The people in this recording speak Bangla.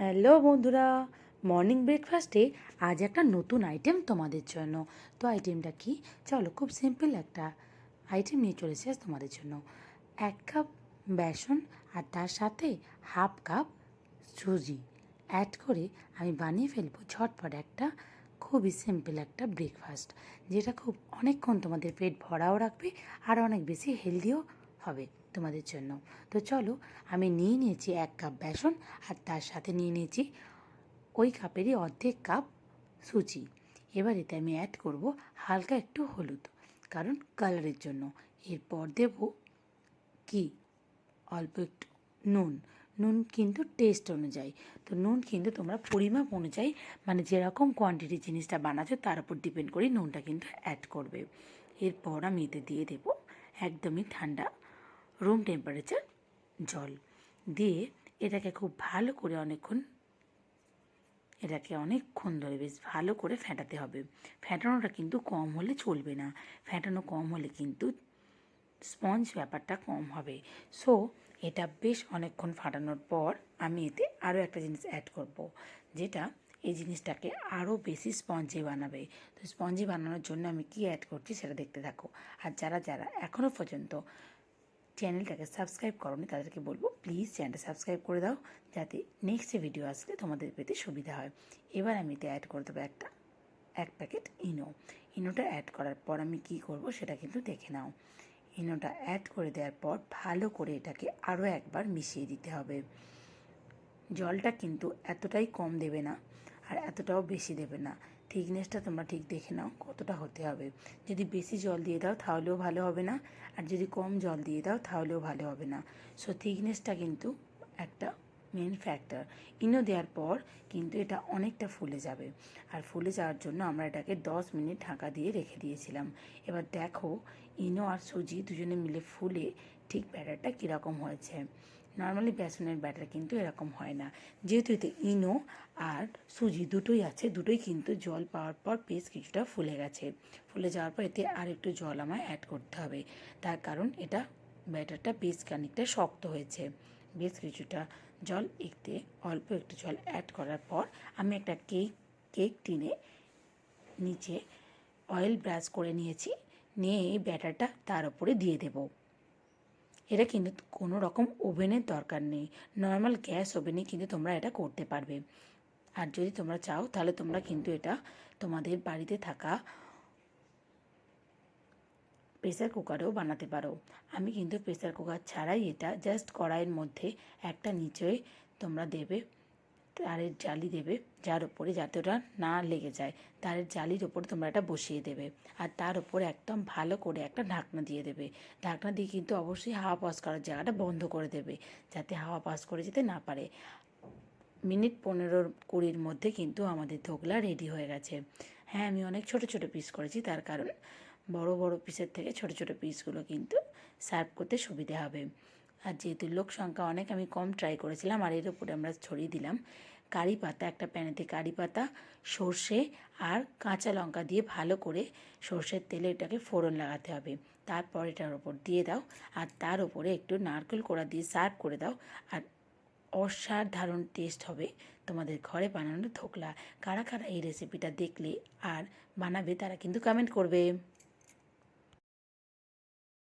হ্যালো বন্ধুরা মর্নিং ব্রেকফাস্টে আজ একটা নতুন আইটেম তোমাদের জন্য। তো আইটেমটা কি? চলো খুব সিম্পল একটা আইটেম নিয়ে চলেছে আজ তোমাদের জন্য। এক কাপ বেসন আর তার সাথে হাফ কাপ সুজি। অ্যাড করে আমি বানিয়ে ফেলব ঝটপট একটা খুবই সিম্পল একটা ব্রেকফাস্ট যেটা খুব অনেকক্ষণ তোমাদের পেট ভরাও রাখবে আর অনেক বেশি হেলদিও হবে। তোমাদের জন্য। তো চলো, আমি নিয়ে নিয়েছি এক কাপ বেসন আর তার সাথে নিয়ে নিয়েছি ওই কাপেরই অর্ধেক কাপ সুজি। এবার এতে আমি অ্যাড করব হালকা একটু হলুদ, কারণ কালারের জন্য। এরপর দেব কি? অল্প একটু নুন। নুন কিন্তু টেস্ট অনুযায়ী। তো নুন কিন্তু তোমরা পরিমাপ অনুযায়ী মানে যেরকম কোয়ান্টিটি জিনিসটা বানাচ্ছো, তার উপর ডিপেন্ড করে নুনটা কিন্তু অ্যাড করবে। এরপর আমি এতে দিয়ে দেব একদমই ঠান্ডা রুম টেম্পারেচার জল। দিয়ে এটাকে খুব ভালো করে অনেকক্ষণ, এটাকে অনেকক্ষণ ধরে বেশ ভালো করে ফেটাতে হবে। ফেটানোটা কিন্তু কম হলে চলবে না। ফেটানো কম হলে কিন্তু স্পঞ্জ ব্যাপারটা কম হবে। সো এটা বেশ অনেকক্ষণ ফাটানোর পর আমি এতে আরও একটা জিনিস অ্যাড করব, যেটা এই জিনিসটাকে আরও বেশি স্পঞ্জি বানাবে। তো স্পঞ্জি বানানোর জন্য আমি কি অ্যাড করছি সেটা দেখতে থাকো। আর যারা যারা এখনও পর্যন্ত চ্যানেলটাকে সাবস্ক্রাইব করোনি, তাদেরকে বলব প্লিজ চ্যানেলটা সাবস্ক্রাইব করে দাও, যাতে নেক্সট ভিডিও আসলে তোমাদের পেতে সুবিধা হয়। এবার আমি এতে অ্যাড করে দেবো একটা, এক প্যাকেট ইনো ইনোটা অ্যাড করার পর আমি কি করব সেটা কিন্তু দেখে নাও। ইনোটা অ্যাড করে দেওয়ার পর ভালো করে এটাকে আরও একবার মিশিয়ে দিতে হবে। জলটা কিন্তু এতটাই কম দেবে না, আর এতটাও বেশি দেবে না। থিকনেসটা তোমরা ঠিক দেখে নাও, কতটা হতে হবে। যদি বেশি জল দিয়ে দাও, তাহলেও ভালো হবে না, আর যদি কম জল দিয়ে দাও, তাহলেও ভালো হবে না। সো থিকনেসটা কিন্তু একটা মেন ফ্যাক্টর ইনো দেওয়ার পর কিন্তু এটা অনেকটা ফুলে যাবে। আর ফুলে যাওয়ার জন্য আমরা এটাকে দশ মিনিট ঢাকা দিয়ে রেখে দিয়েছিলাম। এবার দেখো ইনো আর সুজি দুজনে মিলে ফুলে ঠিক ব্যাটারটা কীরকম হয়েছে। নর্মালি বেসনের ব্যাটার কিন্তু এরকম হয় না। যেহেতু এতে ইনো আর সুজি দুটোই আছে, দুটোই কিন্তু জল পাওয়ার পর বেশ কিছুটা ফুলে গেছে। ফুলে যাওয়ার পর এতে আর একটু জল আমায় অ্যাড করতে হবে। তার কারণ এটা ব্যাটারটা বেশ খানিকটা শক্ত হয়েছে। বেশ কিছুটা জল এতে অল্প একটু জল অ্যাড করার পর আমি একটা কেক কেক টিনে নিচে অয়েল ব্রাশ করে নিয়েছি। নিয়ে এই ব্যাটারটা তার উপরে দিয়ে দেবো। এটা কিন্তু কোনো রকম ওভেনের দরকার নেই। নর্মাল গ্যাস ওভেনে কিন্তু তোমরা এটা করতে পারবে। আর যদি তোমরা চাও, তাহলে তোমরা কিন্তু এটা তোমাদের বাড়িতে থাকা প্রেসার কুকারেও বানাতে পারো। আমি কিন্তু প্রেসার কুকার ছাড়াই এটা জাস্ট কড়াইয়ের মধ্যে একটা নিচে তোমরা দেবে তারের জালি দেবে, যার উপরে যাতে ওটা না লেগে যায়। তারের জালির ওপরে তোমরা এটা বসিয়ে দেবে আর তার উপরে একদম ভালো করে একটা ঢাকনা দিয়ে দেবে। ঢাকনা দিয়ে কিন্তু অবশ্যই হাওয়া পাস করার জায়গাটা বন্ধ করে দেবে, যাতে হাওয়া পাস করে যেতে না পারে। মিনিট পনেরো কুড়ির মধ্যে কিন্তু আমাদের ধোকলা রেডি হয়ে গেছে। হ্যাঁ আমি অনেক ছোট ছোট পিস করেছি, তার কারণ বড় বড় পিসের থেকে ছোট ছোট পিসগুলো কিন্তু সার্ভ করতে সুবিধে হবে। আর যেহেতু লোক সংখ্যা অনেক, আমি কম ট্রাই করেছিলাম আর এর উপরে আমরা ছড়িয়ে দিলাম। কারি পাতা, একটা প্যানেতে কারি পাতা, সর্ষে আর কাঁচা লঙ্কা দিয়ে ভালো করে সর্ষের তেলে এটাকে ফোড়ন লাগাতে হবে। তারপর এটার ওপর দিয়ে দাও আর তার উপরে একটু নারকেল কোড়া দিয়ে সার্ভ করে দাও আর অসাধারণ টেস্ট হবে তোমাদের ঘরে বানানো ধোকলা। কারা কারা এই রেসিপিটা দেখলে আর বানাবে তারা কিন্তু কমেন্ট করবে।